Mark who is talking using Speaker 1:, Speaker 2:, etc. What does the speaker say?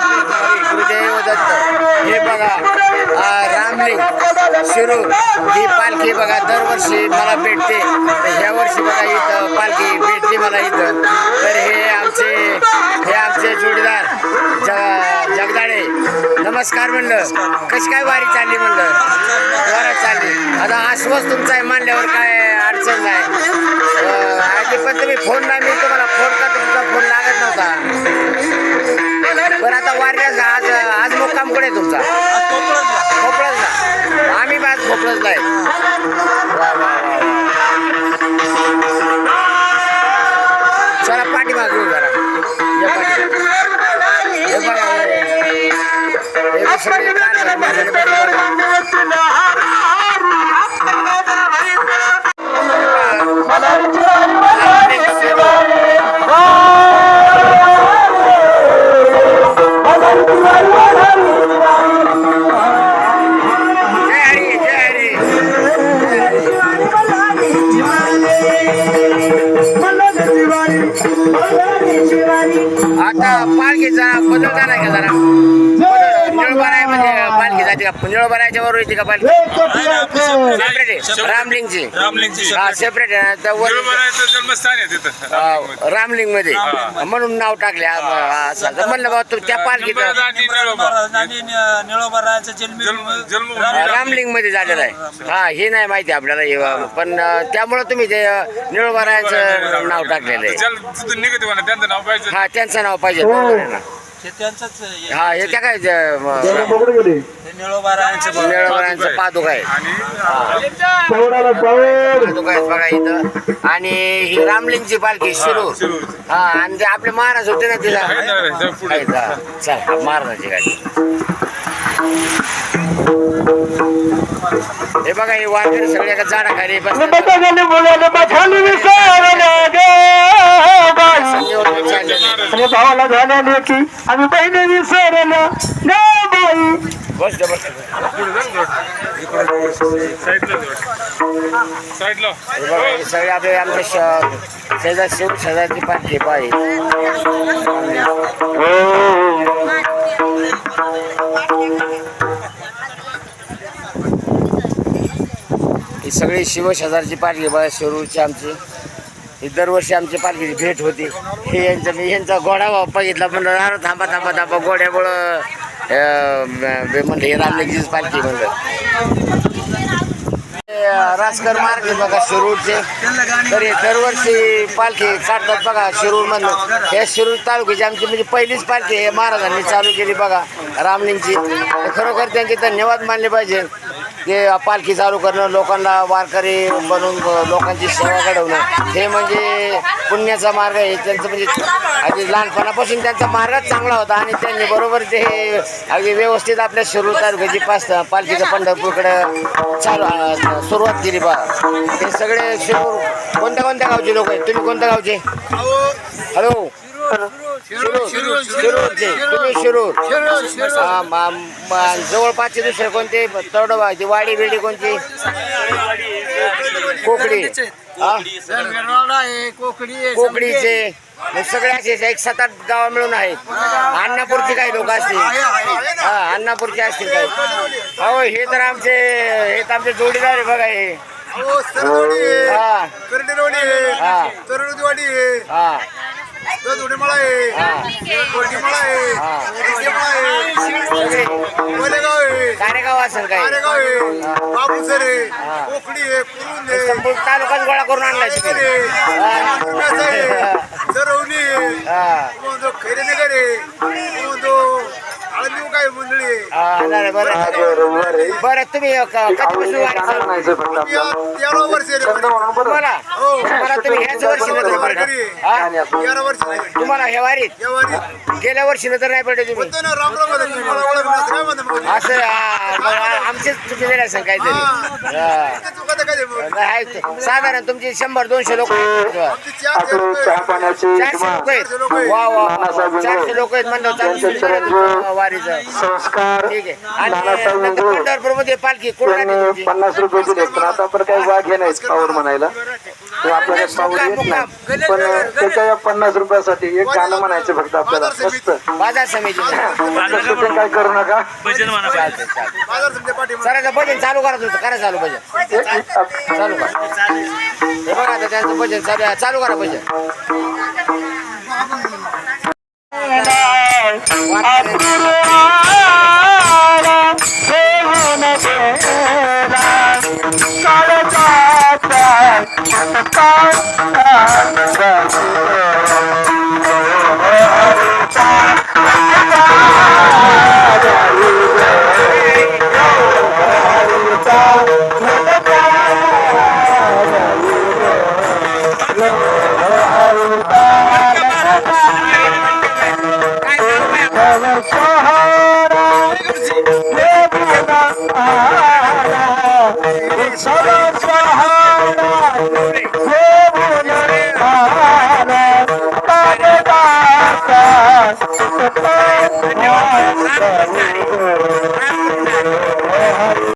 Speaker 1: गुरुदेव दत्त हे बघा रामलिंग शिरूर ही पालखी बघा दरवर्षी मला भेटते. ह्या वर्षी बघा इथं पालखी भेटली मला इथं. तर हे आमचे हे आमचे जोडीदार जग जगदाळे. नमस्कार म्हणलं. कशी काय वारी चालली म्हणलं? जोरात चालली. आता आश्वास तुमचा आहे मानल्यावर काय अडचण नाही. आधी पण तुम्ही फोन नाही मी तुम्हाला फोन का तुमचा फोन लागत नव्हता. बरं आता वाऱ्या आज आज मुक्काम कुठे तुमचा? खोपळजला आम्ही आज खोपळजला आहे. चला पाठीमाग घेऊ जरा या आता पालखीचा बदल झाला का जरा? निळबाराय म्हणजे जाते का? वर येते का पालखी? रामलिंगची.
Speaker 2: रामलिंगची.
Speaker 1: हा सेपरेट आहे. त्या वर
Speaker 2: निळमारायचं जन्मस्थान आहे तिथं.
Speaker 1: रामलिंगमध्ये म्हणून नाव टाकले. आ- आ- असं. म्हणलं बाबा तू त्या
Speaker 2: जन्म
Speaker 3: जन्म
Speaker 2: जन्मभूमी
Speaker 1: रामलिंगमध्ये झालेलं आहे. हा हे नाही माहिती आपल्याला हे, पण त्यामुळे तुम्ही ते निळबारायचं नाव टाकलेलं आहे.
Speaker 2: ज्याला तिथून निघते म्हणा त्यांचं नाव पाहिजे.
Speaker 1: हा त्यांचं नाव पाहिजे.
Speaker 3: हे त्यांचंच हे-
Speaker 1: हा हे त्या काय ज- म-
Speaker 3: हे निळोबरायांचं
Speaker 1: निळबारायचं पादुक आहे.
Speaker 2: आणि
Speaker 1: पादुक आहेत बघा इथं. आणि ही रामलिंगची पालखी शिरू.
Speaker 2: शिरूर.
Speaker 1: हा आणि ते आपले महाराज होते ना तिला.
Speaker 2: ना पुढे.
Speaker 1: आहेत, हा. चला महाराजांची गाडी. हे बघा हे वारकरी सगळे एका झाडाखाली बसले संजीवनी चाललेली.
Speaker 4: भावाला झाल्या की आम्ही बहिणी विसरलो. बाई.
Speaker 1: बस हे सगळे आपले आमच्या शेजार शिव शेजारची पालखी पाहिजे सगळी शिवशेजारची पालखी बघा शिरूरची आमची. ही दरवर्षी आमची पालखीची भेट होती. हे यांचं मी यांचा घोडा बघितला म्हणलं अरे थांबा थांबा थांबा घोड्यामुळं अं, म्हणलं हे रामलेजीच पालखी म्हणलं. हे, राजकर मार्ग बघा शिरूरचे. तर हे दरवर्षी पालखी काढतात बघा शिरूर म्हणलं हे शिरूर तालुक्याची आमची म्हणजे पहिलीच पालखी हे महाराजांनी चालू केली बघा रामलिंगची. खरोखर त्यांचे धन्यवाद मानले पाहिजे. ते पालखी चालू करणं लोकांना वारकरी बनवून लोकांची सेवा घडवणं हे म्हणजे पुण्याचा मार्ग आहे. त्यांचं म्हणजे अगदी लहानपणापासून त्यांचा मार्गच चांगला होता आणि त्यांनी बरोबर ते अगदी व्यवस्थित आपल्या शिरूर तालुक्याची पास पालखीचं पंढरपूरकडे चालू सुरुवात केली बा. ते सगळे शिरूर कोणत्या कोणत्या गावचे लोक आहेत? तुम्ही कोणत्या गावचे? हॅलो. शिरूर शिरूरचे तुम्ही शिरूर हा, मा- मा- जवळपासचे दुसरे कोणते तडोबा ती वाडी बिडी कोणती कोकडी हा कोकडीचे मग सगळे असे एक सात आठ गाव मिळून आहेत. अन्नापूरचे काही लोक असतील. हा अन्नापूरचे असतील काही. हो हे तर आमचे हे तर आमचे जोडीदार आहे बघा हे. हा हा.
Speaker 5: आहे.
Speaker 1: हा.
Speaker 5: दुधुडेमळा आहे. कोरडीमळा आहे. रेसेमळा आहे.
Speaker 1: कार्यगाव असेल काही.
Speaker 5: कारेगाव आहे. बाबूसर आहे. कोकडी आहे. कुरुंद आहे.
Speaker 1: संपूर्ण तालुकाच गोळा करून तुम्ही
Speaker 5: आहे. सरवणी आहे. खैरेनगर आहे. मंडळी?
Speaker 1: बरं. तुम्ही कधीपासून वारी
Speaker 5: तेरा वर्ष.
Speaker 1: तुम्हाला?
Speaker 5: हो.
Speaker 1: तुम्हाला तुम्ही ह्याच वर्षी नजर पडले
Speaker 5: वारकरी? आहे. तेरा वर्ष आहे.
Speaker 1: तुम्हाला ह्या वारीत?
Speaker 5: या वारीत.
Speaker 1: गेल्या वर्षी नजर नाही पडले तुम्ही? असं हा, असेल काहीतरी. हा. नाही. साधारण तुमचे शंभर दोनशे लोक. चारशे लोक आहेत. वा वा वा. चारशे लोक आहेत म्हणलं चारशे वारीचं.
Speaker 4: संस्कार
Speaker 1: ठीक आहे. आणि
Speaker 4: इंगळे
Speaker 1: पंढरपूरमध्ये पालखी
Speaker 4: त्यांनी पन्नास रुपये दिले पण आता पण काही वाघ नाहीत पावर म्हणायला. ते आपल्याला पावर येत नाही. पण त्याच्या या पन्नास रुपयासाठी एक गाणं म्हणायचं फक्त आपल्याला. मस्त.
Speaker 1: बाजार समिती.
Speaker 4: काय करू नका.
Speaker 2: भजन म्हणा
Speaker 5: बाजार समजा पाठी
Speaker 1: सरांचं भजन चालू करायचं होतं करा चालू भजन.
Speaker 4: एक- एक- आप-
Speaker 1: चालू करा. हे बघा आता त्यांचं भजन चालू आहे. चालू करा भजन.
Speaker 4: सहारा